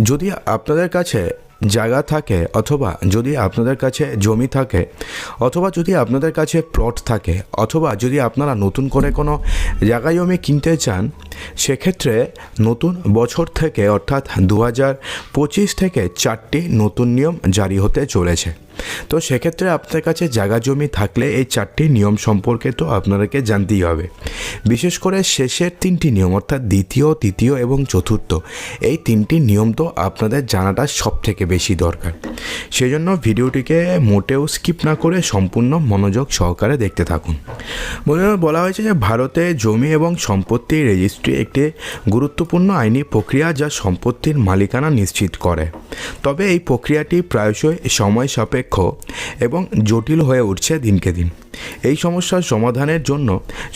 যদি আপনাদের কাছে জায়গা থাকে অথবা যদি আপনাদের কাছে জমি থাকে, অথবা যদি আপনাদের কাছে প্লট থাকে, অথবা যদি আপনারা নতুন করে কোনো জায়গা জমি কিনতে চান সেক্ষেত্রে নতুন বছর থেকে, অর্থাৎ দু পঁচিশ থেকে চারটি নতুন নিয়ম জারি হতে চলেছে। তো সেক্ষেত্রে আপনার কাছে জায়গা জমি থাকলে এই চারটি নিয়ম সম্পর্কে তো আপনাদেরকে জানতেই হবে। বিশেষ করে শেষের তিনটি নিয়ম, অর্থাৎ দ্বিতীয়, তৃতীয় এবং চতুর্থ, এই তিনটি নিয়ম তো আপনাদের জানাটা সব থেকে বেশি দরকার। সেজন্য ভিডিওটিকে মোটেও স্কিপ না করে সম্পূর্ণ মনোযোগ সহকারে দেখতে থাকুন। বলা হয়েছে যে ভারতে জমি এবং সম্পত্তি রেজিস্ট্রি একটি গুরুত্বপূর্ণ আইনি প্রক্রিয়া যা সম্পত্তির মালিকানা নিশ্চিত করে। তবে এই প্রক্রিয়াটি প্রায়শই সময় সাপেক্ষ এবং জটিল হয়ে উঠছে দিনকে দিন। এই সমস্যার সমাধানের জন্য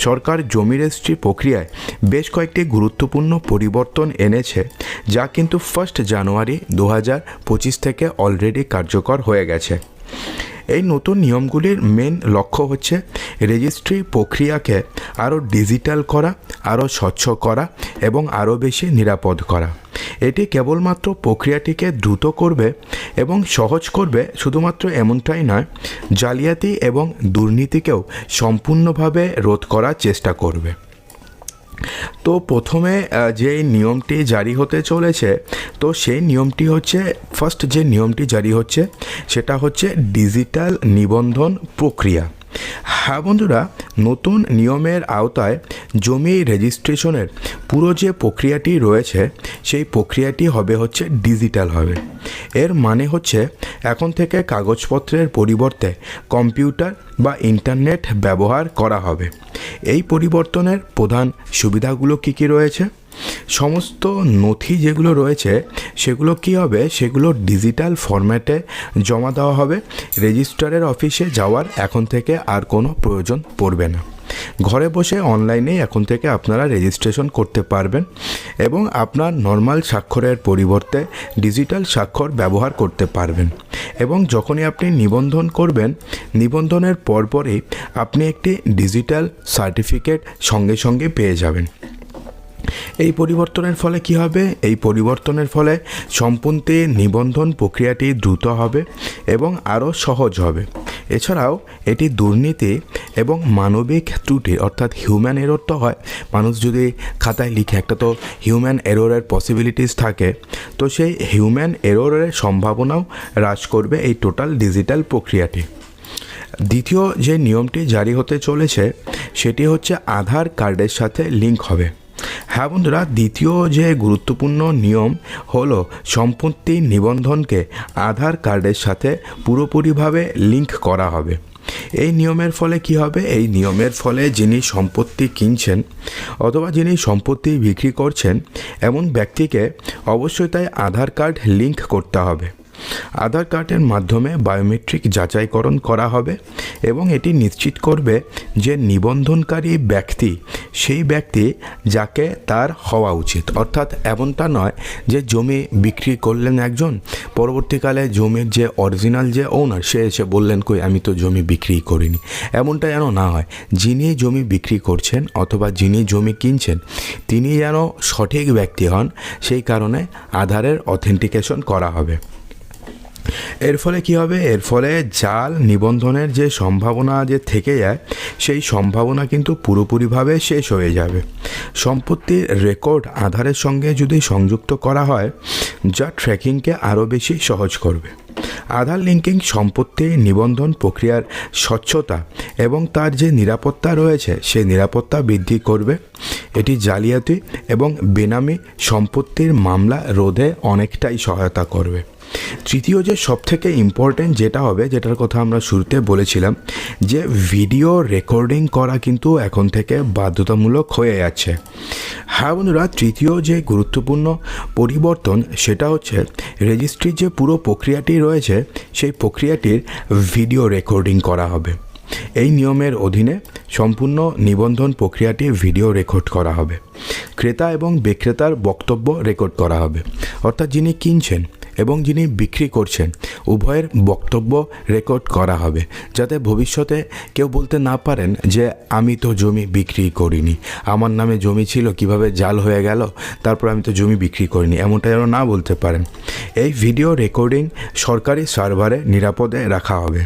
সরকার জমি রেজিস্ট্রি প্রক্রিয়ায় বেশ কয়েকটি গুরুত্বপূর্ণ পরিবর্তন এনেছে, যা কিন্তু ফার্স্ট জানুয়ারি দু হাজার পঁচিশ থেকে অলরেডি কার্যকর হয়ে গেছে। এই নতুন নিয়মগুলির মেন লক্ষ্য হচ্ছে রেজিস্ট্রি প্রক্রিয়াকে আরও ডিজিটাল করা, আরও স্বচ্ছ করা এবং আরও বেশি নিরাপদ করা। এটি কেবলমাত্র প্রক্রিয়াটিকে দ্রুত করবে এবং সহজ করবে শুধুমাত্র এমনটাই নয়, জালিয়াতি এবং দুর্নীতিকেও সম্পূর্ণভাবে রোধ করার চেষ্টা করবে। তো প্রথমে যে নিয়মটি জারি হতে চলেছে, তো সেই নিয়মটি হচ্ছে ফার্স্ট যে নিয়মটি জারি হচ্ছে, সেটা হচ্ছে ডিজিটাল নিবন্ধন প্রক্রিয়া। হ্যাঁ বন্ধুরা, নতুন নিয়মের আওতায় জমি রেজিস্ট্রেশনের পুরো যে প্রক্রিয়াটি রয়েছে, সেই প্রক্রিয়াটি হবে হচ্ছে ডিজিটাল হবে। এর মানে হচ্ছে এখন থেকে কাগজপত্রের পরিবর্তে কম্পিউটার বা ইন্টারনেট ব্যবহার করা হবে। এই পরিবর্তনের প্রধান সুবিধাগুলো কী কী রয়েছে? সমস্ত নথি যেগুলো রয়েছে, সেগুলো কি হবে? সেগুলো ডিজিটাল ফরম্যাটে জমা দেওয়া হবে। রেজিস্ট্রারের অফিসে যাওয়ার এখন থেকে আর কোনো প্রয়োজন পড়বে না। ঘরে বসে অনলাইনেই এখন থেকে আপনারা রেজিস্ট্রেশন করতে পারবেন এবং আপনার নর্মাল স্বাক্ষরের পরিবর্তে ডিজিটাল স্বাক্ষর ব্যবহার করতে পারবেন। এবং যখনই আপনি নিবন্ধন করবেন, নিবন্ধনের পরপরই আপনি একটি ডিজিটাল সার্টিফিকেট সঙ্গে সঙ্গে পেয়ে যাবেন। এই পরিবর্তনের ফলে কি হবে? এই পরিবর্তনের ফলে সম্পূর্ণ নিবন্ধন প্রক্রিয়াটি দ্রুত হবে এবং আরও সহজ হবে। এছাড়াও এটি দুর্নীতি এবং মানবিক ত্রুটি অর্থাৎ হিউম্যান এরর তো হয়। মানুষ যদি খাতায় লিখে একটা তো হিউম্যান এররের পসিবিলিটিস থাকে, তো সেই হিউম্যান এররের সম্ভাবনাও হ্রাস করবে এই টোটাল ডিজিটাল প্রক্রিয়াটি। দ্বিতীয় যে নিয়মটি জারি হতে চলেছে, সেটি হচ্ছে আধার কার্ডের সাথে লিঙ্ক হবে। হ্যাঁ বন্ধুরা, দ্বিতীয় যে গুরুত্বপূর্ণ নিয়ম হলো সম্পত্তি নিবন্ধনকে আধার কার্ডের সাথে পুরোপুরিভাবে লিঙ্ক করা হবে। এই নিয়মের ফলে কি হবে? এই নিয়মের ফলে যিনি সম্পত্তি কিনছেন অথবা যিনি সম্পত্তি বিক্রি করছেন, এমন ব্যক্তিকে অবশ্যই তাই আধার কার্ড লিঙ্ক করতে হবে। আধার কার্ডের মাধ্যমে বায়োমেট্রিক যাচাইকরণ করা হবে এবং এটি নিশ্চিত করবে যে নিবন্ধনকারী ব্যক্তি সেই ব্যক্তি যাকে তার হওয়া উচিত। অর্থাৎ এমনটা নয় যে জমি বিক্রি করলেন একজন, পরবর্তীকালে জমির যে অরিজিনাল যে ওনার সে এসে বললেন, কই, আমি তো জমি বিক্রি করিনি। এমনটা যেন না হয়। যিনি জমি বিক্রি করছেন অথবা যিনি জমি কিনছেন, তিনি যেন সঠিক ব্যক্তি হন, সেই কারণে আধারের অথেন্টিকেশন করা হবে। এর ফলে কি হবে? এর ফলে জাল নিবন্ধনের যে সম্ভাবনা যে থেকে যায়, সেই সম্ভাবনা কিন্তু পুরোপুরিভাবে শেষ হয়ে যাবে। সম্পত্তির রেকর্ড আধারের সঙ্গে যদি সংযুক্ত করা হয়, যা ট্র্যাকিংকে আরও বেশি সহজ করবে। আধার লিঙ্কিং সম্পত্তি নিবন্ধন প্রক্রিয়ার স্বচ্ছতা এবং তার যে নিরাপত্তা রয়েছে, সেই নিরাপত্তা বৃদ্ধি করবে। এটি জালিয়াতি এবং বেনামি সম্পত্তির মামলা রোধে অনেকটাই সহায়তা করবে। তৃতীয় যে সবথেকে ইম্পর্ট্যান্ট যেটা হবে, যেটার কথা আমরা শুরুতে বলেছিলাম, যে ভিডিও রেকর্ডিং করা কিন্তু এখন থেকে বাধ্যতামূলক হয়ে যাচ্ছে। হ্যাঁ বন্ধুরা, তৃতীয় যে গুরুত্বপূর্ণ পরিবর্তন, সেটা হচ্ছে রেজিস্ট্রির যে পুরো প্রক্রিয়াটি রয়েছে, সেই প্রক্রিয়াটির ভিডিও রেকর্ডিং করা হবে। এই নিয়মের অধীনে সম্পূর্ণ নিবন্ধন প্রক্রিয়াটি ভিডিও রেকর্ড করা হবে। ক্রেতা এবং বিক্রেতার বক্তব্য রেকর্ড করা হবে। অর্থাৎ যিনি কিনছেন এবং যিনি বিক্রি করছেন, উভয়ের বক্তব্য রেকর্ড করা হবে, যাতে ভবিষ্যতে কেউ বলতে না পারেন যে, আমি তো জমি বিক্রি করিনি। আমার নামে জমি ছিল, কীভাবে জাল হয়ে গেল? তারপর আমি তো জমি বিক্রি করিনি। এমনটা যেন না বলতে পারেন। এই ভিডিও রেকর্ডিং সরকারি সার্ভারে নিরাপদে রাখা হবে।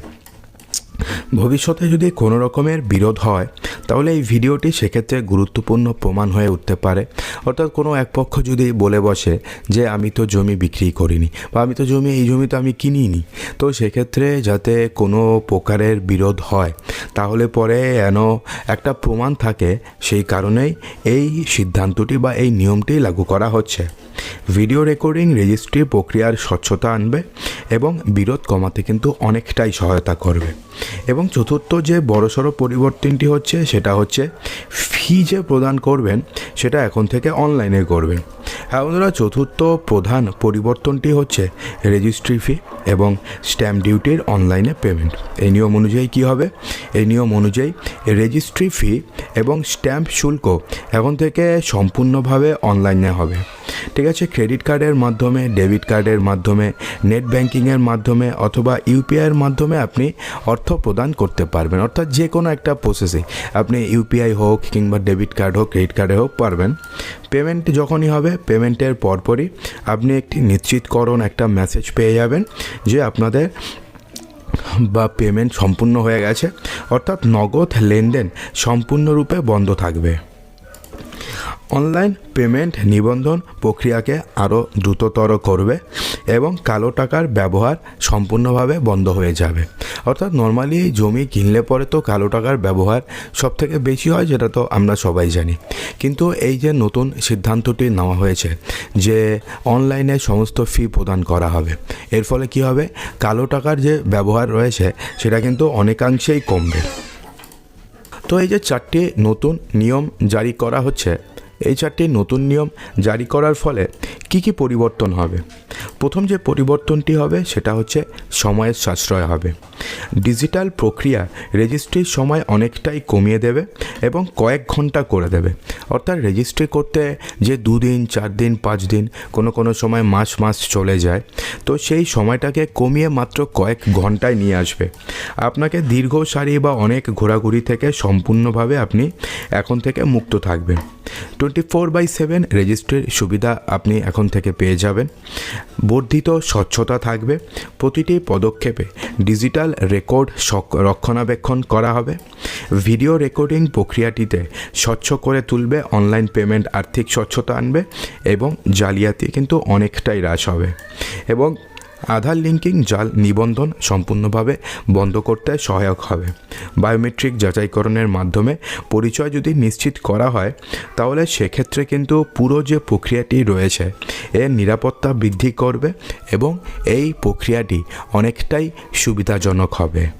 ভবিষ্যতে যদি কোনো রকমের বিরোধ হয় তাহলে এই ভিডিওটি সেক্ষেত্রে গুরুত্বপূর্ণ প্রমাণ হয়ে উঠতে পারে। অর্থাৎ কোনো এক পক্ষ যদি বলে বসে যে, আমি তো জমি বিক্রি করিনি বা আমি তো জমি, এই জমি তো আমি কিনিনি। তো সেক্ষেত্রে যাতে কোনো প্রকারের বিরোধ হয়, তাহলে পরে যেন একটা প্রমাণ থাকে, সেই কারণেই এই সিদ্ধান্তটি বা এই নিয়মটি লাগু করা হচ্ছে। ভিডিও রেকর্ডিং, রেজিস্ট্রি প্রক্রিয়ার স্বচ্ছতা আনবে এবং বিরোধ কমাতে কিন্তু অনেকটাই সহায়তা করবে। এবং চতুর্থ যে বড়সড় পরিবর্তনটি হচ্ছে, সেটা হচ্ছে ফি যে প্রদান করবেন, সেটা এখন থেকে অনলাইনে করবেন। হ্যাঁ বন্ধুরা, চতুর্থ প্রধান পরিবর্তনটি হচ্ছে রেজিস্ট্রি ফি এবং স্ট্যাম্প ডিউটির অনলাইনে পেমেন্ট এই নিয়ম অনুযায়ী কী হবে? এই নিয়ম অনুযায়ী রেজিস্ট্রি ফি এবং স্ট্যাম্প শুল্ক এখন থেকে সম্পূর্ণভাবে অনলাইনে হবে। ঠিক আছে, ক্রেডিট কার্ডের মাধ্যমে, ডেবিট কার্ডের মাধ্যমে, নেট ব্যাংকিংয়ের মাধ্যমে অথবা ইউপিআইয়ের মাধ্যমে আপনি অর্থ প্রদান করতে পারবেন। অর্থাৎ যে কোনো একটা প্রসেসে আপনি ইউপিআই হোক কিংবা ডেবিট কার্ড হোক, ক্রেডিট কার্ডে হোক পারবেন। পেমেন্ট যখনই হবে, পেমেন্টের পরপরই আপনি একটি নিশ্চিতকরণ একটা মেসেজ পেয়ে যাবেন যে আপনাদের বা পেমেন্ট সম্পূর্ণ হয়ে গেছে অর্থাৎ নগদ লেনদেন সম্পূর্ণরূপে বন্ধ থাকবে। অনলাইন পেমেন্ট নিবন্ধন প্রক্রিয়াকে আরও দ্রুততর করবে এবং কালো টাকার ব্যবহার সম্পূর্ণভাবে বন্ধ হয়ে যাবে। অর্থাৎ নর্মালি জমি কিনলে পরে তো কালো টাকার ব্যবহার সব থেকে বেশি হয় যেটা তো আমরা সবাই জানি। কিন্তু এই যে নতুন সিদ্ধান্তটি নেওয়া হয়েছে যে অনলাইনে সমস্ত ফি প্রদান করা হবে, এর ফলে কি হবে? কালো টাকার যে ব্যবহার রয়েছে সেটা কিন্তু অনেকাংশেই কমবে। তো এই যে চারটি নতুন নিয়ম জারি করা হচ্ছে এই চারটি নতুন নিয়ম জারি করার ফলে কি কি পরিবর্তন হবে? প্রথম যে পরিবর্তনটি হবে সেটা হচ্ছে সময়ের সাশ্রয় হবে। ডিজিটাল প্রক্রিয়া রেজিস্ট্রির সময় অনেকটাই কমিয়ে দেবে এবং কয়েক ঘণ্টা করে দেবে। অর্থাৎ রেজিস্ট্রি করতে যে দুদিন চার দিন পাঁচ দিন কোনো কোনো সময় মাস মাস চলে যায়, তো সেই সময়টাকে কমিয়ে মাত্র কয়েক ঘন্টায় নিয়ে আসবে। আপনাকে দীর্ঘ সারি বা অনেক ঘোরাঘুরি থেকে সম্পূর্ণভাবে আপনি এখন থেকে মুক্ত থাকবেন। টোয়েন্টি ফোর বাই সেভেন রেজিস্ট্রির সুবিধা আপনি এখন থেকে পেয়ে যাবেন। বর্ধিত স্বচ্ছতা থাকবে। প্রতিটি পদক্ষেপে ডিজিটাল রেকর্ড রক্ষণাবেক্ষণ করা হবে। ভিডিও রেকর্ডিং প্রক্রিয়াটিতে স্বচ্ছ করে তুলবে, অনলাইন পেমেন্ট আর্থিক স্বচ্ছতা আনবে এবং জালিয়াতি কিন্তু অনেকটাই হ্রাস হবে। এবং আধার লিঙ্কিং, জাল নিবন্ধন সম্পূর্ণভাবে বন্ধ করতে সহায়ক হবে। বায়োমেট্রিক যাচাইকরণের মাধ্যমে পরিচয় যদি নিশ্চিত করা হয়, তাহলে সেক্ষেত্রে কিন্তু পুরো যে প্রক্রিয়াটি রয়েছে, এর নিরাপত্তা বৃদ্ধি করবে এবং এই প্রক্রিয়াটি অনেকটাই সুবিধাজনক হবে।